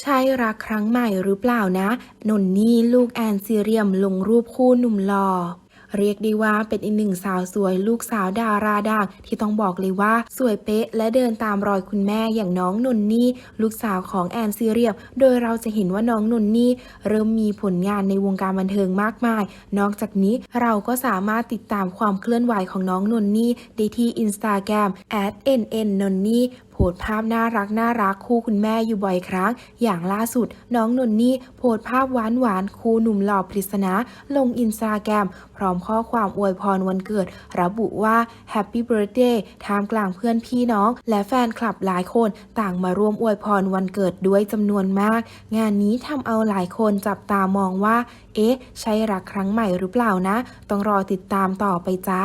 ใช่รักครั้งใหม่หรือเปล่านะ นนนี่ลูกแอนซีเรียมลงรูปคู่หนุ่มหล่อเรียกได้ว่าเป็นอีกหนึ่งสาวสวยลูกสาวดาราดังที่ต้องบอกเลยว่าสวยเป๊ะและเดินตามรอยคุณแม่อย่างน้องนนนี่ลูกสาวของแอนซีเรียม โดยเราจะเห็นว่าน้องนนนี่เริ่มมีผลงานในวงการบันเทิงมากมาย นอกจากนี้เราก็สามารถติดตามความเคลื่อนไหวของน้องนนนี่ได้ที่อินสตาแกรม @nn นนนี่ สต์ภาพน่ารักน่ารักคู่คุณแม่อยู่บ่อยครั้ง อย่างล่าสุด น้องนนนี่โพสต์ภาพหวานหวานคู่หนุ่มหล่อปริศนาลงอินสตาแกรมพร้อมข้อความอวยพรวันเกิด ระบุว่า Happy Birthday ท่ามกลางเพื่อนพี่น้อง และแฟนคลับหลายคนต่างมาร่วมอวยพรวันเกิดด้วยจำนวนมาก งานนี้ทำเอาหลายคนจับตามองว่า เอ๊ะ ใช่รักครั้งใหม่หรือเปล่านะ ต้องรอติดตามต่อไปจ้า